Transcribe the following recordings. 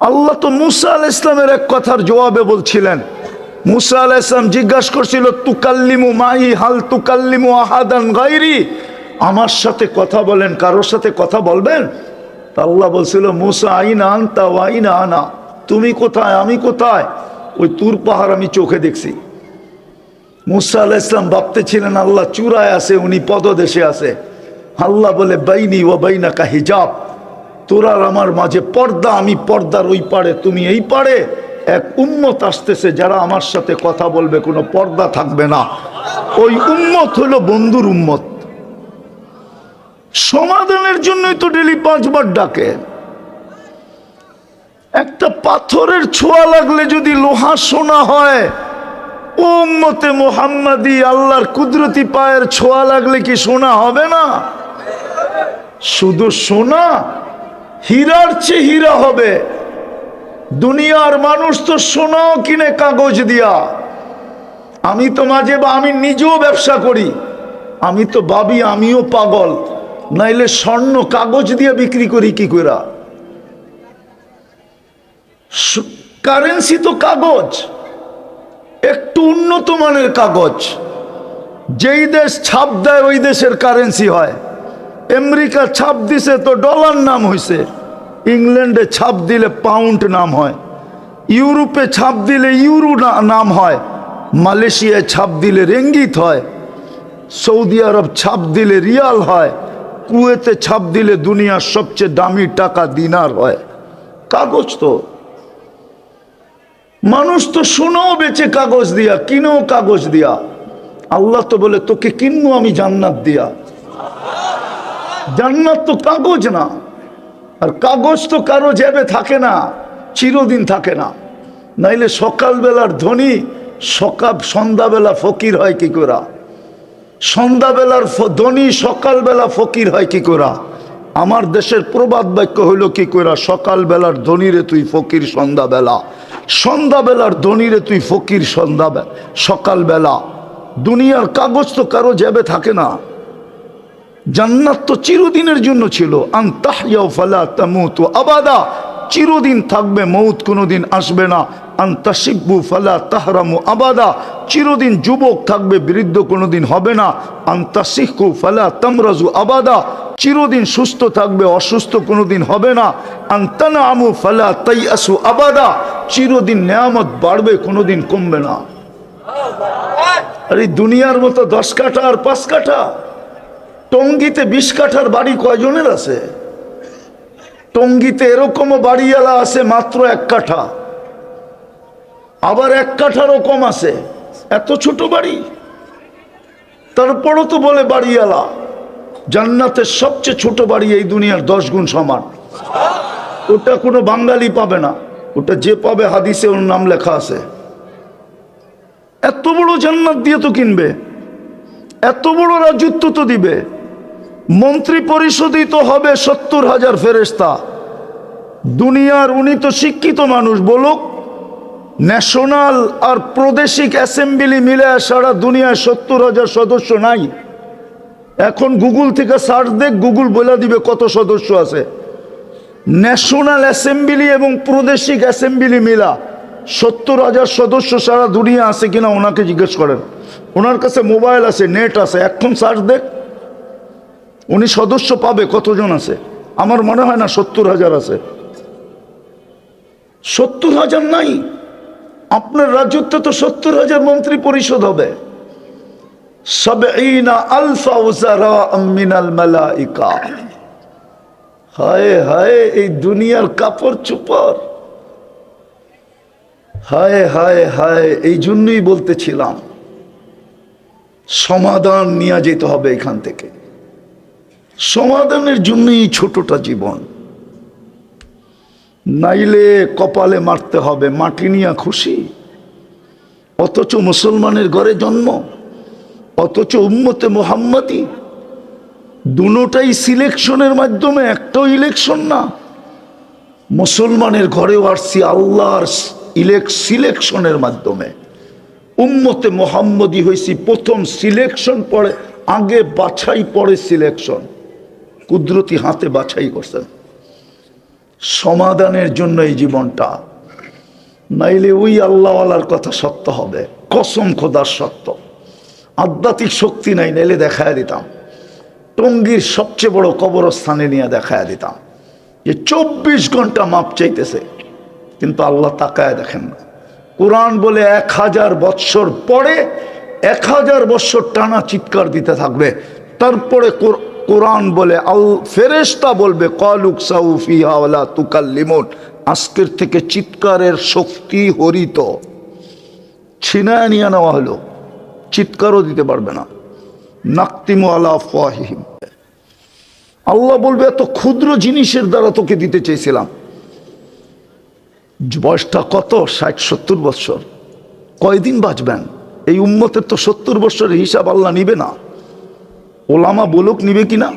আল্লাহ তো মুসা আল ইসলামের এক কথার জবাবে বলছিলেন, মুসা আল ইসলাম জিজ্ঞাসা করছিল, তুকাল্লিমু মাহি হাল তুকাল্লিমু আহাদান গাইরি আমার সাথে কথা বলেন, কারোর সাথে কথা বলবেন? তা আল্লাহ বলছিল, মুসা, আইনা আনতা আইনা আনা। তুমি কোথায়? আমি কোথায়? ওই তুর পাহাড় আমি চোখে দেখছি। মুসা আলাহ ইসলাম ভাবতে ছিলেন আল্লাহ চূড়ায় আছে, উনি পদদেশে আছে। আল্লাহ বলে, বাইনি ও বাইনা কা হিজাব। তোরার আমার মাঝে পর্দা, আমি পর্দার ওই পারে তুমি এই পারে এক উম্মত আসতেছে যারা আমার সাথে কথা বলবে, কোনো পর্দা থাকবে না। ওই উম্মত হলো বন্ধুর উম্মত। সমাধানের জন্যই তো ডেলি পাঁচবার ডাকে। একটা পাথরের ছোঁয়া লাগলে যদি লোহা সোনা হয় উম্মতে মোহাম্মদি, আল্লাহর কুদরতি পায়ের ছোঁয়া লাগলে কি সোনা হবে না? শুধু সোনা হীরার চেয়ে হীরা হবে। দুনিয়ার মানুষ তো সোনাও কিনে কাগজ দিয়া। আমি তো মাঝে বা আমি নিজেও ব্যবসা করি। আমি তো ভাবি আমিও পাগল। নাইলে স্বর্ণ কাগজ দিয়ে বিক্রি করি কি করে কারেন্সি তো কাগজ। একটু উন্নত মানের কাগজ। যেই দেশ ছাপ দেয় ওই দেশের কারেন্সি হয়। আমেরিকা ছাপ দিছে তো ডলার নাম হয়েছে ইংল্যান্ডে ছাপ দিলে পাউন্ড নাম হয়। ইউরোপে ছাপ দিলে ইউরো নাম হয়। মালয়েশিয়ায় ছাপ দিলে রেঙ্গিত হয়। সৌদি আরব ছাপ দিলে রিয়াল হয়। কুয়েতে ছাপ দিলে দুনিয়ার সবচেয়ে দামি টাকা দিনার হয়। কাগজ তো। মানুষ তো শোনাও বেচে কাগজ দিয়া, কিনেও কাগজ দিয়া। আল্লাহ তো বলে, তোকে কিনবো আমি জান্নাত দিয়া। জান্নাত তো কাগজ না। আর কাগজ তো কারও জেবে থাকে না, চিরদিন থাকে না। নাইলে সকালবেলার ধনী সকাল, সন্ধ্যাবেলা ফকির হয় কি করা? সন্ধ্যাবেলার ধনী সকালবেলা ফকির হয় কি করা? আমার দেশের প্রবাদ বাক্য হইল কি করা? সকালবেলার ধনীরে তুই ফকির সন্ধ্যাবেলা। সন্ধ্যাবেলার ধনীরে তুই ফকির সন্ধ্যা সকালবেলা। দুনিয়ার কাগজ তো কারও যাবে থাকে না। জান্নাত তো চিরদিনের জন্য ছিল। আবাদা। চিরদিন থাকবে, মৌত কোনোদিন আসবে না। আন্তাসিব্বু ফালা তাহরামু আবাদা। চিরদিন যুবক থাকবে, বৃদ্ধ কোনোদিন হবে না। আন্তাসিখু ফালা তামরাজু আবাদা। চিরদিন সুস্থ থাকবে, অসুস্থ কোনোদিন হবে না। আন্তানা আমু ফালা তাই আসু আবাদা। চিরদিন নেয়ামত বাড়বে, কোনোদিন কমবে না। আর, দুনিয়ার মতো দশ কাঠা আর পাঁচ কাঠা। টঙ্গিতে বিশ কাঠার বাড়ি কয়জনের আছে? টঙ্গিতে এরকমও বাড়িওয়ালা আছে মাত্র এক কাঠা। আবার এক কাঠারও কম আছে। এত ছোট বাড়ি? তারপরও তো বলে বাড়িওয়ালা, জান্নাতের সবচেয়ে ছোট বাড়ি এই দুনিয়ার দশ গুণ সমান। ওটা কোনো বাঙালি পাবে না। ওটা যে পাবে হাদিসে ওর নাম লেখা আছে। এত বড় জান্নাত দিয়ে তো কিনবে। এত বড় রাজত্ব তো দিবে। মন্ত্রী পরিষদই তো হবে সত্তর হাজার ফেরেস্তা দুনিয়ার উনি তো শিক্ষিত মানুষ, বলুক। ন্যাশনাল আর প্রাদেশিক অ্যাসেম্বলি মিলে সারা দুনিয়ায় সত্তর হাজার সদস্য নাই। এখন গুগল থেকে সার্চ দেখ, গুগল বলে দিবে কত সদস্য আছে। ন্যাশনাল অ্যাসেম্বলি এবং প্রাদেশিক অ্যাসেম্বলি মিলা সত্তর হাজার সদস্য সারা দুনিয়া আছে কিনা ওনাকে জিজ্ঞেস করেন। ওনার কাছে মোবাইল আছে, নেট আছে, এখন সার্চ দেখ। উনি সদস্য পাবে, কতজন আছে? আমার মনে হয় না সত্তর হাজার আছে। সত্তর হাজার নাই। আপনার রাজত্বে তো সত্তর হাজার মন্ত্রী পরিষদ হবে। হায় এই দুনিয়ার কাপড় হায়, এই জন্যই বলতেছিলাম। সমাধান নিয়ে যেতে হবে এখান থেকে। সমাধানের জন্যই ছোটটা জীবন। নাইলে কপালে মারতে হবে, মাটি নিয়ে খুশি। অথচ মুসলমানের ঘরে জন্ম, অথচ উম্মতে মোহাম্মদী। দুটাই সিলেকশনের মাধ্যমে, একটাও ইলেকশন না। মুসলমানের ঘরেও আসছি আল্লাহর সিলেকশনের মাধ্যমে। উম্মতে মোহাম্মদী হয়েছি প্রথম সিলেকশন পরে, আগে বাছাই পরে সিলেকশন। কুদরতি হাতে বাছাই করছেন সমাধানের জন্য এই জীবনটা। নাইলে ওই আল্লাহওয়ালার কথা সত্য হবে। কসম খোদার সত্য। আধ্যাত্মিক শক্তি নাই, নাইলে দেখায় দিতাম। টঙ্গীর সবচেয়ে বড় কবরস্থানে নিয়ে দেখায় দিতাম। যে চব্বিশ ঘণ্টা মাপ চাইতেছে, কিন্তু আল্লাহ তাকায় দেখেন না। কোরআন বলে এক হাজার বৎসর পরে, এক হাজার বৎসর টানা চিৎকার দিতে থাকবে। তারপরে কোরআন বলে আল ফেরেস্তা বলবে, কলুক সাউফি তুকাল লিমন আজকের থেকে চিৎকারের শক্তি হরিত। ছিনায় নিয়ে নেওয়া হলো, চিৎকারও দিতে পারবে না। নাক্তিমু আলা ফাহিম আল্লাহ বলবে, এত ক্ষুদ্র জিনিসের দ্বারা তোকে দিতে চেয়েছিলাম। বয়সটা কত? ষাট, সত্তর বৎসর। কয়দিন বাঁচবেন? এই উম্মতের তো সত্তর বৎসরের হিসাব আল্লাহ নিবে না। ওলামা বলুক নিবে কিনা?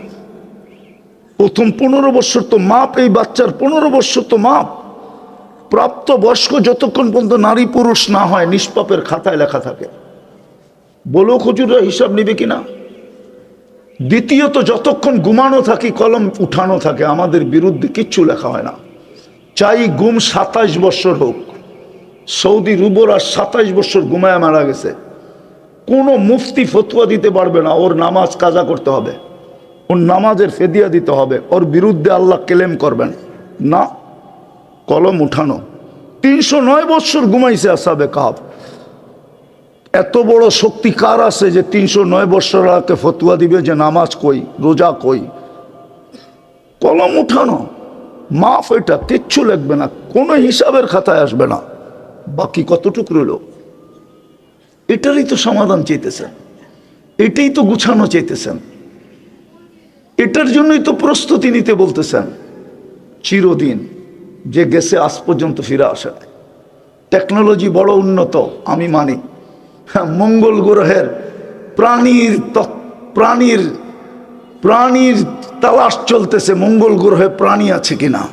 প্রথম পনেরো বৎসর তো মাপ, এই বাচ্চার পনেরো বৎসর তো মাপ। প্রাপ্ত বয়স্ক যতক্ষণ পর্যন্ত নারী পুরুষ না হয়, নিষ্পাপের খাতায় লেখা থাকে। বলো খুচুরা হিসাব নিবে কিনা? দ্বিতীয়ত, যতক্ষণ ঘুমানো থাকি, কলম উঠানো থাকে, আমাদের বিরুদ্ধে কিচ্ছু লেখা হয় না। চাই গুম সাতাইশ বৎসর হোক। সৌদি রুবরা সাতাইশ বৎসর ঘুমায় মারা গেছে। কোনো মুফতি ফতুয়া দিতে পারবে না, ওর নামাজ কাজা করতে হবে। ওর নামাজের ফেদিয়া দিতে হবে, ওর বিরুদ্ধে আল্লাহ ক্লেম করবেন। না, কলম উঠানো। তিনশো নয় বৎসর ঘুমাইছে আসাবে কাহাব। এত বড় শক্তি কার আছে যে তিনশো নয় বৎসর আগে ফতুয়া দিবে যে নামাজ কই, রোজা কই? কলম উঠানো। মাফ এটা, কিচ্ছু লাগবে না, কোনো হিসাবের খাতায় আসবে না। বাকি কতটুকু রইল? এটারই তো সমাধান চাইতেছেন। এটাই তো গুছানো চাইতেছেন। এটার জন্যই তো প্রস্তুতি নিতে বলতেছেন। চিরদিন যে গেছে আজ পর্যন্ত ফিরে আসে টেকনোলজি বড় উন্নত, আমি মানি। হ্যাঁ মঙ্গল গ্রহের প্রাণীর প্রাণীর প্রাণীর তালাশ চলতেছে, মঙ্গল গ্রহে প্রাণী আছে কিনা?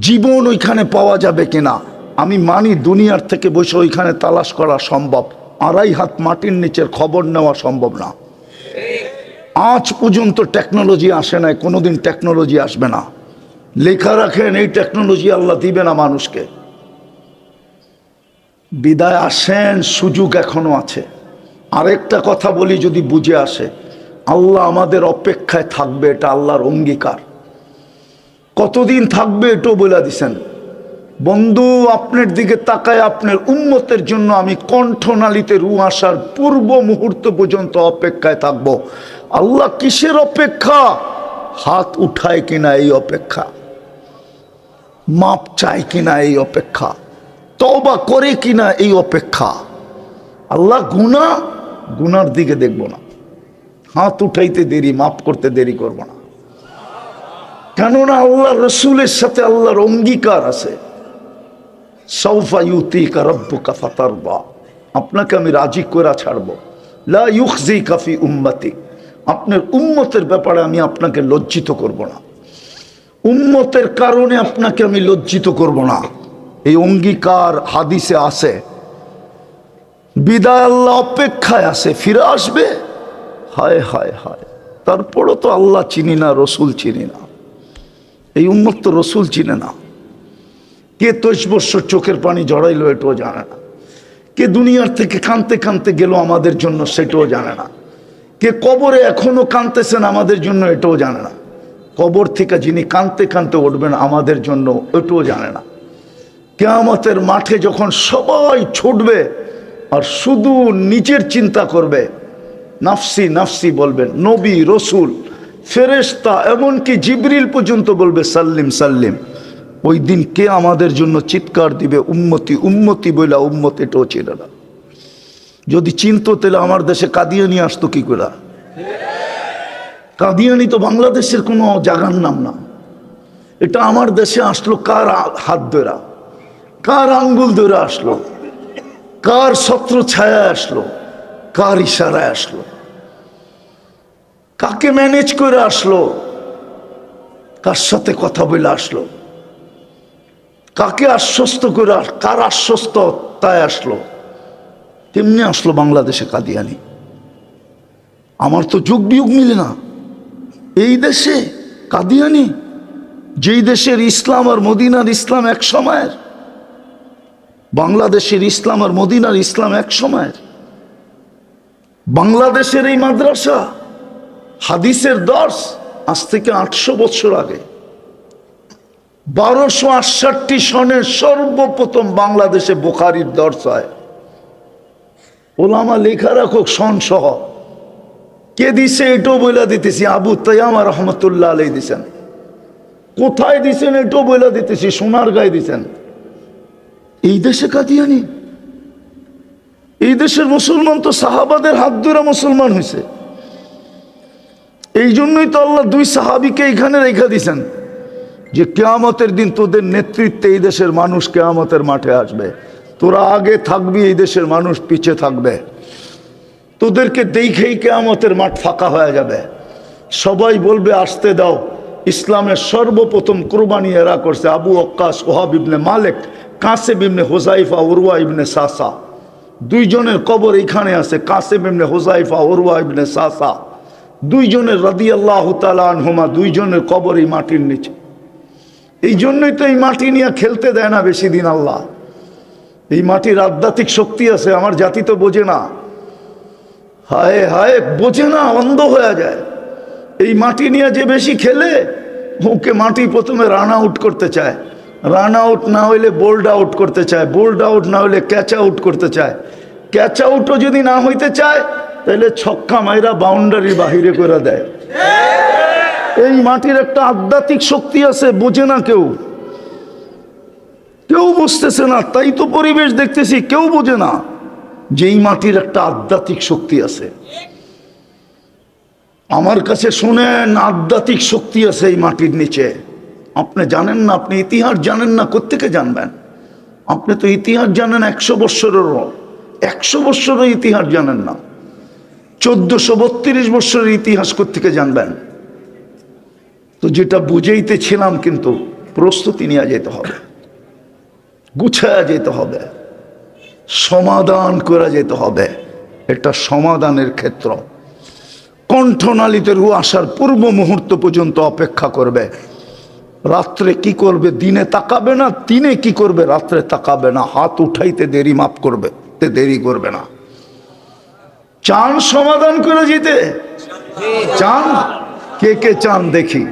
জীবন ওইখানে পাওয়া যাবে কিনা? আমি মানি দুনিয়ার থেকে বসে ওইখানে তালাশ করা সম্ভব। আড়াই হাত মাটির নিচের খবর নেওয়া সম্ভব না। আজ পর্যন্ত টেকনোলজি আসে নাই, কোনোদিন টেকনোলজি আসবে না। লেখা রাখেন, এই টেকনোলজি আল্লাহ দিবে না মানুষকে। বিদায় আসেন, সুযোগ এখনও আছে। আরেকটা কথা বলি যদি বুঝে আসে, আল্লাহ আমাদের অপেক্ষায় থাকবে, এটা আল্লাহর অঙ্গীকার। কতদিন থাকবে এটাও বলে দিছেন। বন্ধু, আপনার দিকে তাকায় আপনার উন্মতের জন্য আমি কণ্ঠনালীতে রু আসার পূর্ব মুহূর্ত পর্যন্ত অপেক্ষায় থাকব। আল্লাহ কিসের অপেক্ষা? হাত উঠায় কিনা এই অপেক্ষা? মাপ চায় কিনা এই অপেক্ষা? তবা করে কিনা এই অপেক্ষা? আল্লাহ গুণা গুনার দিকে দেখব না। হাত উঠাইতে দেরি মাফ করতে দেরি করব না। কেননা আল্লাহ রসুলের সাথে আল্লাহর অঙ্গীকার আছে। সৌফা ইউতিকা রব্বুকা ফাতারবা আপনাকে আমি রাজি করে ছাড়বো। লা কাফি উম্মতি। আপনার উম্মতের ব্যাপারে আমি আপনাকে লজ্জিত করব না। উম্মতের কারণে আপনাকে আমি লজ্জিত করব না। এই অঙ্গীকার হাদিসে আছে। বিদায় আল্লাহ অপেক্ষায় আছে, ফিরে আসবে। হায় হায় হায়। তারপরও তো আল্লাহ চিনি না, রসুল চিনি না। এই উন্মত তো রসুল চিনে না। কে তেইশ বৎসর চোখের পানি জড়াইলো এটাও জানে না। কে দুনিয়ার থেকে কানতে কানতে গেল আমাদের জন্য সেটাও জানে না। কে কবরে এখনও কানতেছেন আমাদের জন্য এটাও জানে না। কবর থেকে যিনি কানতে কানতে উঠবেন আমাদের জন্য এটাও জানে না। কেয়ামতের মাঠে যখন সবাই ছুটবে আর শুধু নিজের চিন্তা করবে, নাফসি নাফসি বলবেন, নবী, রসুল ফেরেস্তা এমনকি জিবরিল পর্যন্ত বলবে, সাল্লিম সাল্লিম। ওই দিন কে আমাদের জন্য চিৎকার দিবে উন্মতি উন্মতি বইলা উন্মতি এটাও ছিল না। যদি চিনতো তাহলে আমার দেশে কাদিয়ানি আসতো কি করে? কাদিয়ানি তো বাংলাদেশের কোনো জায়গার নাম না। এটা আমার দেশে আসলো কার হাত ধরা? কার আঙ্গুল ধরে আসলো? কার ছত্র ছায়া আসলো? কার ইশারায় আসলো? কাকে ম্যানেজ করে আসলো? কার সাথে কথা বলে আসলো? কাকে আশ্বস্ত করে কার আশ্বস্ত তাই আসলো? তেমনি আসলো বাংলাদেশে কাদিয়ানি। আমার তো যুগ বিয়োগ মিলে না। এই দেশে কাদিয়ানি, যেই দেশের ইসলাম আর মদিনার ইসলাম এক সময়ের, বাংলাদেশের ইসলাম আর মদিনার ইসলাম এক সময়ের, বাংলাদেশের এই মাদ্রাসা, হাদিসের দর্শ আজ থেকে আটশো বছর আগে। বারোশো আটষট্টি সনের সর্বপ্রথম বাংলাদেশে বোখারির দর্শ হয় ওলামা লেখা রাখুক সন সহ। কে দিছে এটাও বইলা দিতেছি? আবু তৈয়ামা রহমতুল্লাহ আলাই দিছেন। কোথায় দিছেন এটাও বইলা দিতেছি? সোনার গায়ে দিছেন। এই দেশে কাদিয়ানি এই দেশের মুসলমান তো সাহাবাদের হাত ধরে মুসলমান হয়েছে এই জন্যই তো আল্লাহ দুই সাহাবিকে এখানে রেখা দিছেন। যে কেয়ামতের দিন তোদের নেতৃত্বে এই দেশের মানুষ কেয়ামতের মাঠে আসবে। তোরা আগে থাকবি, এই দেশের মানুষ পিছে থাকবে। তোদেরকে দেখেই কেয়ামতের মাঠ ফাঁকা হয়ে যাবে। সবাই বলবে, আসতে দাও। ইসলামের সর্বপ্রথম কোরবানি এরা করছে আবু অক্কাস ওহাব ইবনে মালেক কাসেম ইবনে হোজাইফা উরওয়া ইবনে সাসা। দুইজনের কবর এখানে আছে কাসেম ইবনে হোজাইফা উরওয়া ইবনে সাসা। দুইজনের রাদি আল্লাহ তালা আনহুমা, দুইজনের কবর এই মাটির নিচে। এই জন্যই তো এই মাটি নিয়ে খেলতে দেয় না বেশি দিন আল্লাহ। এই মাটির আধ্যাত্মিক শক্তি আছে, আমার জাতি তো বোঝে না। হায় হায়, বোঝে না, অন্ধ হয়ে যায়। এই মাটি নিয়ে যে বেশি খেলে ওকে মাটি প্রথমে রান আউট করতে চায়। রান আউট না হইলে বোল্ড আউট করতে চায় বোল্ড আউট না হইলে ক্যাচ আউট করতে চায়। ক্যাচ আউটও যদি না হইতে চায় তাহলে ছক্কা মাইরা বাউন্ডারি বাহিরে করে দেয়। এই মাটির একটা আধ্যাত্মিক শক্তি আছে, বোঝে না কেউ। কেউ বুঝতেছে না, তাই তো পরিবেশ দেখতেছি, কেউ বোঝে না যে এই মাটির একটা আধ্যাত্মিক শক্তি আছে। আমার কাছে শুনেন, আধ্যাত্মিক শক্তি আছে এই মাটির নিচে। আপনি জানেন না, আপনি ইতিহাস জানেন না, কোত্থেকে জানবেন? আপনি তো ইতিহাস জানেন একশো বৎসরেরও একশো বৎসরের ইতিহাস জানেন না। চোদ্দশো বত্রিশ বৎসরের ইতিহাস কোত্থেকে জানবেন? তো যেটা বুঝেইতেছিলাম কিন্তু প্রস্তুতি নিয়ে যেতে হবে। গুছায়া যেতে হবে। সমাধান করা যেতে হবে। এটা সমাধানের ক্ষেত্র। কণ্ঠনালীতে রু আসার পূর্ব মুহূর্ত পর্যন্ত অপেক্ষা করবে। রাত্রে কি করবে দিনে তাকাবে না দিনে কি করবে রাত্রে তাকাবে না। হাত উঠাইতে দেরি মাপ করবে তে দেরি করবে না। চান সমাধান করে যেতে? চান? কে কে চান দেখি।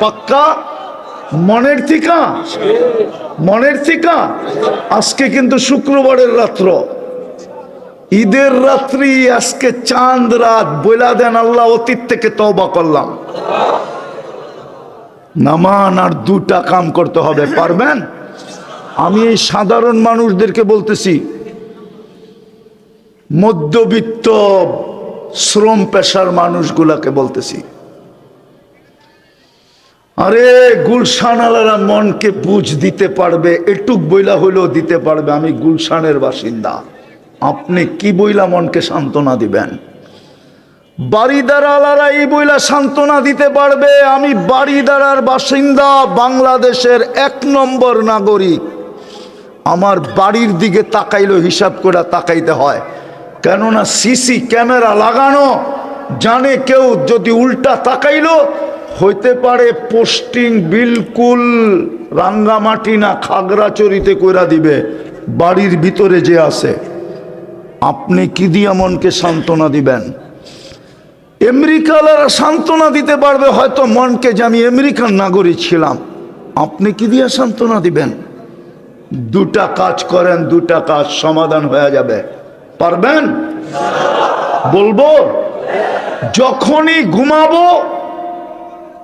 পাক্কা? মনের থিকা? মনের থিকা? আজকে কিন্তু শুক্রবারের রাত্র। ঈদের রাত্রি, আজকে চাঁদ রাত, বইলা দেন আল্লাহ, অতীত থেকে তওবা করলাম। নামান আর দুটা কাম করতে হবে, পারবেন? আমি এই সাধারণ মানুষদেরকে বলতেছি, মধ্যবিত্ত শ্রম পেশার মানুষগুলাকে বলতেছি আরে গুলশান আলারা মনকে বুঝ দিতে পারবে, এটুক বইলা হইলেও দিতে পারবে, আমি গুলশানের বাসিন্দা। আপনি কি বইলা মনকে সান্ত্বনা দিবেন? বাড়িদার আলারা এই বইলা সান্ত্বনা দিতে পারবে, আমি বাড়িদারার বাসিন্দা, বাংলাদেশের এক নম্বর নাগরিক। আমার বাড়ির দিকে তাকাইলো হিসাব করে তাকাইতে হয়। কেননা সিসি ক্যামেরা লাগানো, জানে কেউ যদি উল্টা তাকাইলো হইতে পারে পোস্টিং বিলকুল রাঙ্গামাটি না খাগড়া খাগড়াচড়িতে কইরা দিবে, বাড়ির ভিতরে যে আছে। আপনি কি দিয়া মনকে সান্ত্বনা দিবেন? আমেরিকালারা সান্ত্বনা দিতে পারবে, হয়তো মনকে যে আমি আমেরিকান নাগরিক ছিলাম। আপনি কি দিয়া সান্ত্বনা দিবেন? দুটা কাজ করেন, দুটা কাজ সমাধান হয়ে যাবে। পারবেন? বলব? যখনই ঘুমাবো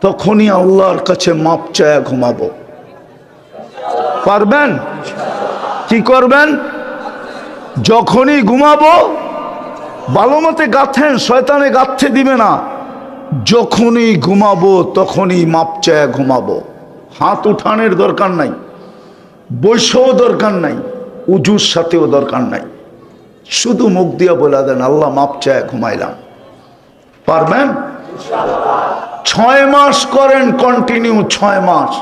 তখনই আল্লাহর কাছে মাপ চায়া ঘুমাবো। পারবেন? কি করবেন? যখনই ঘুমাবো, ভালো মতে গাথেন, শয়তানে গাথতে দিবে না। যখনই ঘুমাবো, তখনই মাপ চায়া ঘুমাবো। হাত উঠানের দরকার নাই, বৈশও দরকার নাই, উজুর সাথেও দরকার নাই। শুধু মুখ দিয়ে বলে দেন, আল্লাহ মাপ চায় ঘুমাইলাম। পারবেন? ছয় মাস করেন কন্টিনিউ ছয় মাস।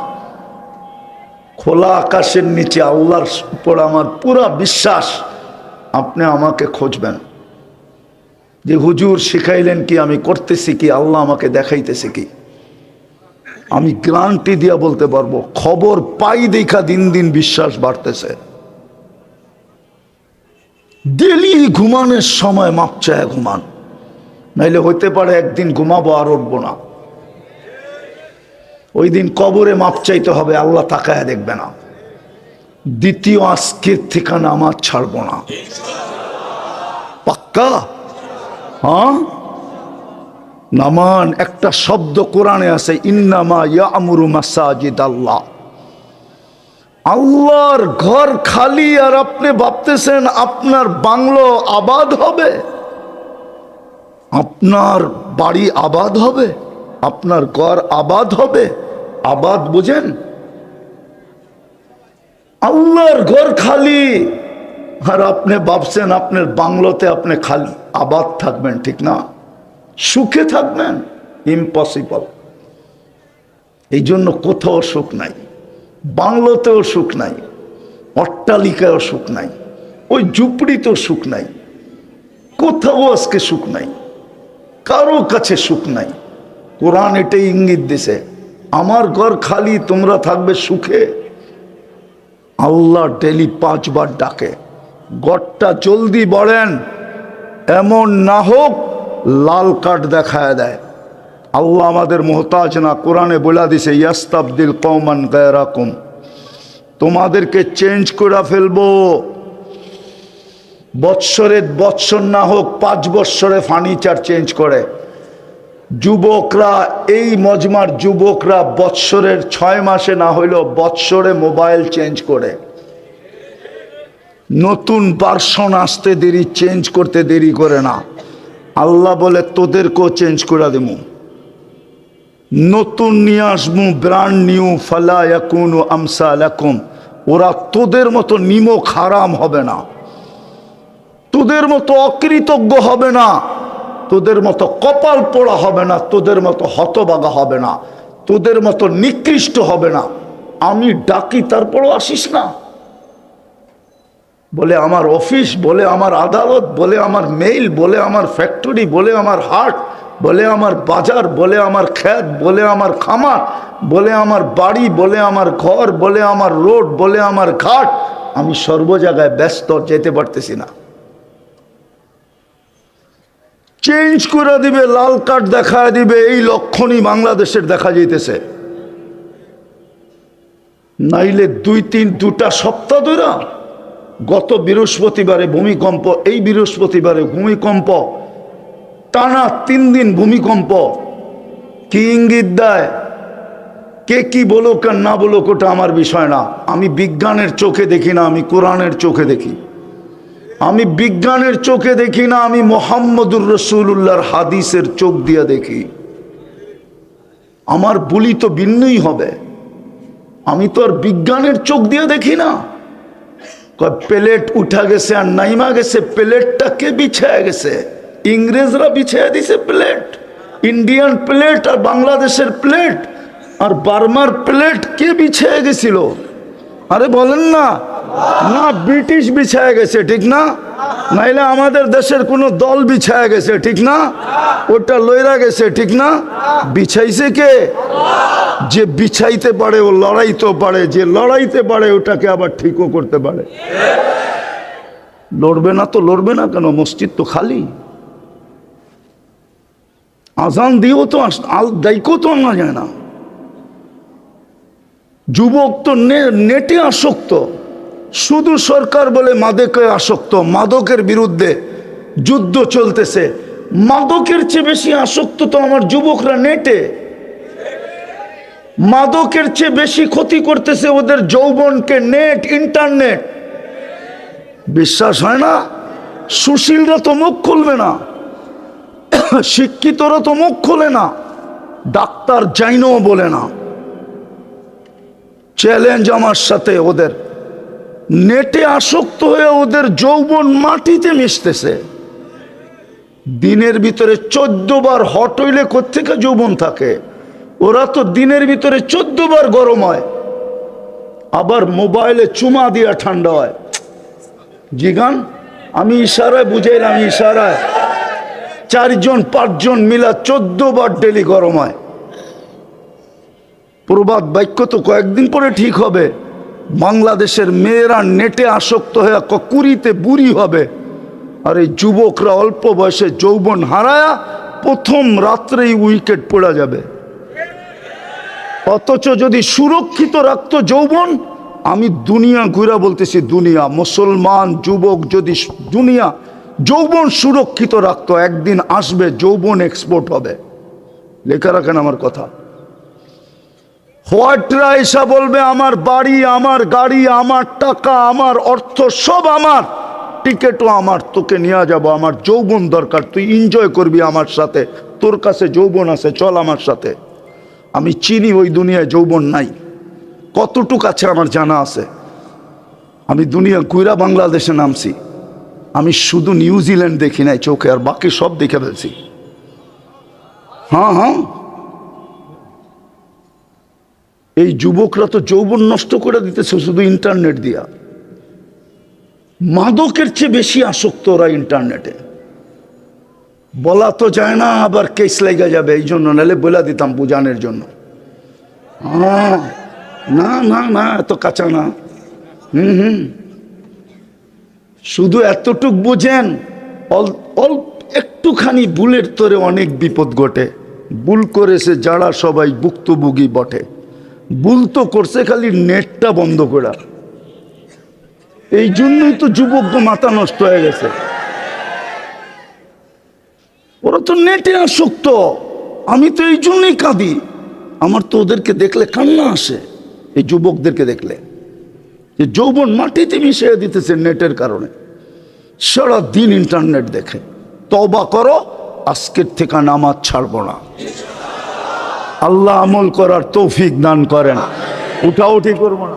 খোলা আকাশের নিচে আল্লাহর উপর আমার পুরা বিশ্বাস, আপনি আমাকে খুঁজবেন। যে হুজুর শিখাইলেন কি, আমি করতেছি কি, আল্লাহ আমাকে দেখাইতেছি কি। আমি গ্রান্টি দিয়া বলতে পারব, খবর পাই দেখা দিন দিন বিশ্বাস বাড়তেছে। ডেলি ঘুমানোর সময় মাপ চায় ঘুমান। নাইলে হইতে পারে একদিন ঘুমাবো আর উঠবো না। ওই দিন কবরে মাপ চাইতে হবে, আল্লাহ তাকায় দেখবে না। দ্বিতীয় আজকের ঠিকানা আমার ছাড়বো না। পাক্কা? হ্যাঁ? নামান, একটা শব্দ কোরআনে আছে, ইন্নামা ইয়ামুরু মাসাজিদ আল্লাহ আল্লাহর ঘর খালি, আর আপনি ভাবতেছেন আপনার বাংলো আবাদ হবে? আপনার বাড়ি আবাদ হবে? আপনার ঘর আবাদ হবে। আবাদ বুঝেন? আল্লাহর ঘর খালি। আর আপনি ভাবছেন আপনার বাংলোতে আপনি খালি। আবাদ থাকবেন, ঠিক না? সুখে থাকবেন? ইম্পসিবল এই জন্য কোথাও সুখ নাই। বাংলোতেও সুখ নাই। অট্টালিকায়ও সুখ নাই। ওই ঝুপড়িতেও সুখ নাই। কোথাও আজকে সুখ নাই। কারও কাছে সুখ নাই। কোরআন এটাই ইঙ্গিত দিছে। আমার ঘর খালি, তোমরা থাকবে সুখে। আল্লাহ ডেলি পাঁচবার ডাকে। গড়টা জলদি বলেন, এমন না হোক লাল কার্ড দেখায় দেয়। আল্লাহ আমাদের মোহতাজ না, কোরআনে বলে দিছে, ইয়াস্তাবদিল কৌমান গায়রাকুম। তোমাদেরকে চেঞ্জ করে ফেলব। বৎসরের বৎসর না হোক, পাঁচ বৎসরে ফার্নিচার চেঞ্জ করে। যুবকরা, এই মজমার যুবকরা বৎসরের ছয় মাসে না হইলেও বৎসরে মোবাইল চেঞ্জ করে। নতুন পার্সন আসতে দেরি, চেঞ্জ করতে দেরি করে না। আল্লাহ বলে, তোদেরকেও চেঞ্জ করে দেবো নতুন নিয়ে আসব ব্র্যান্ড নিউ, ফালা ইয়াকুনু আমসাল একুম ওরা তোদের মতো নিমক হারাম হবে না। তোদের মতো অকৃতজ্ঞ হবে না। তোদের মতো কপাল পোড়া হবে না তোদের মতো হতবাগা হবে না তোদের মতো নিকৃষ্ট হবে না আমি ডাকি তারপরও আসিস না বলে আমার অফিস বলে আমার আদালত বলে আমার মেইল বলে আমার ফ্যাক্টরি বলে আমার হাট বলে আমার বাজার বলে আমার খ্যাত বলে আমার খামার বলে আমার বাড়ি বলে আমার ঘর বলে আমার রোড বলে আমার ঘাট আমি সর্ব জায়গায় ব্যস্ত যেতে পারতেছি না চেঞ্জ করে দিবে, লাল কার্ড দেখা দিবে, এই লক্ষণই বাংলাদেশের দেখা যাইতেছে। নাইলে দুই, তিন, দুটা সপ্তাহ ধরে গত বৃহস্পতিবারে ভূমিকম্প, এই বৃহস্পতিবারে ভূমিকম্প, টানা তিন দিন ভূমিকম্প। কি ইঙ্গিত দেয়? কে কি বলুক আর না বলুক, ওটা আমার বিষয় না। আমি বিজ্ঞানের চোখে দেখি না, আমি কোরআনের চোখে দেখি। আমি বিজ্ঞানের চোখে দেখি না, আমি মোহাম্মদুর রসুল্লাহর হাদিসের চোখ দিয়ে দেখি। আমার বলি তো ভিন্নই হবে। আমি তো আর বিজ্ঞানের চোখ দিয়ে দেখি না। প্লেট উঠা গেছে আর নাইমা গেছে, প্লেটটা কে বিছায় গেছে? ইংরেজরা বিছায় দিছে প্লেট, ইন্ডিয়ান প্লেট আর বাংলাদেশের প্লেট, আর বার্মার প্লেট কে বিছায় গেছিল? আরে বলেন না। না, ব্রিটিশ বিছায় গেছে, ঠিক না? নাইলে আমাদের দেশের কোনো দল বিছায় গেছে, ঠিক না? ওটা লইরা গেছে, ঠিক না? বিছাইছে কে? যে বিছাইতে পারে, ও লড়াইতেও পারে, যে লড়াইতে পারে, ওটাকে আবার ঠিকও করতে পারে। লড়বে না তো লড়বে না কেন? মসজিদ তো খালি। আজান দিয়েও তো আস- দায়িত্ব তো আনা যায় না। যুবক তো নেটে আসক্ত। শুধু সরকার বলে মাদকে আসক্ত, মাদকের বিরুদ্ধে যুদ্ধ চলতেছে। মাদকের চেয়ে বেশি আসক্ত তো আমার যুবকরা নেটে। মাদকের চেয়ে বেশি ক্ষতি করতেছে ওদের যৌবনকে নেট, ইন্টারনেট। বিশ্বাস হয় না? সুশীলরা তো মুখ খুলবে না। শিক্ষিতরা তো মুখ খোলে না। ডাক্তার যাইনও বলে না। চ্যালেঞ্জ আমার সাথে ওদের। নেটে আসক্ত হয়ে ওদের যৌবন মাটিতে মিশতেছে। দিনের ভিতরে চোদ্দ বার হট হইলে কোথেকে যৌবন থাকে? ওরা তো দিনের ভিতরে চোদ্দ বার গরম হয়। আবার মোবাইলে চুমা দিয়া ঠান্ডা হয়। জিগান, আমি ইশারায় বুঝাইলাম, ইশারায়। চারজন, পাঁচজন মিলা চোদ্দ বার ডেলি গরম হয়। প্রবাদ বাক্য তো কয়েকদিন পরে ঠিক হবে। বাংলাদেশের মেয়েরা নেটে আসক্ত হয়ে কুড়িতে বুড়ি হবে। আর এই যুবকরা অল্প বয়সে যৌবন হারায়া প্রথম রাত্রেই উইকেট পড়া যাবে। অথচ যদি সুরক্ষিত রাখত যৌবন, আমি দুনিয়া ঘুরা বলতেছি দুনিয়া। মুসলমান, যুবক যদি দুনিয়া যৌবন সুরক্ষিত রাখতো, একদিন আসবে, যৌবন এক্সপোর্ট হবে। লেখা রাখেন আমার কথা। হোয়াটরা এসা বলবে, আমার বাড়ি, আমার গাড়ি, আমার টাকা, আমার অর্থ সব আমার। টিকেটও আমার, তোকে নিয়ে যাব, আমার যৌবন দরকার, তুই এনজয় করবি আমার সাথে। তোর কাছে যৌবন আছে, চল আমার সাথে। আমি চিনি ওই দুনিয়ায় যৌবন নাই। কতটুক আছে আমার জানা আছে। আমি দুনিয়া কুইরা বাংলাদেশে নামছি। আমি শুধু নিউজিল্যান্ড দেখি নাই চোখে, আর বাকি সব দেখে ফেলছি। হ্যাঁ হ্যাঁ। এই যুবকরা তো যৌবন নষ্ট করে দিতেছে শুধু ইন্টারনেট দিয়া। মাদকের চেয়ে বেশি আসক্ত ওরা ইন্টারনেটে। বলা তো যায় না আবার কেস লেগে যাবে, এই জন্য নাহলে বলে দিতাম বুঝানোর জন্য। না না না, এত কাঁচা না। হুম হুম। শুধু এতটুক বুঝেন, অল- অল্প একটুখানি ভুলের তোরে অনেক বিপদ ঘটে। ভুল করেছে যারা সবাই ভুক্তভোগী বটে। ভুল তো করছে, খালি নেটটা বন্ধ করা এই জন্যই তো যুবক মাথা নষ্ট হয়ে গেছে। ওরা তো নেটে আসক্ত। আমি তো এই জন্যই কাঁদি। আমার তো ওদেরকে দেখলে কান্না আসে, এই যুবকদেরকে দেখলে। যে যৌবন মাটিতে মিশিয়ে দিতেছে নেটের কারণে। সারা দিন ইন্টারনেট দেখে। তবা করো, আজকের থেকে নামাজ ছাড়বো না। আল্লাহ আমল করার তৌফিক দান করেন। উঠাউঠি করব না।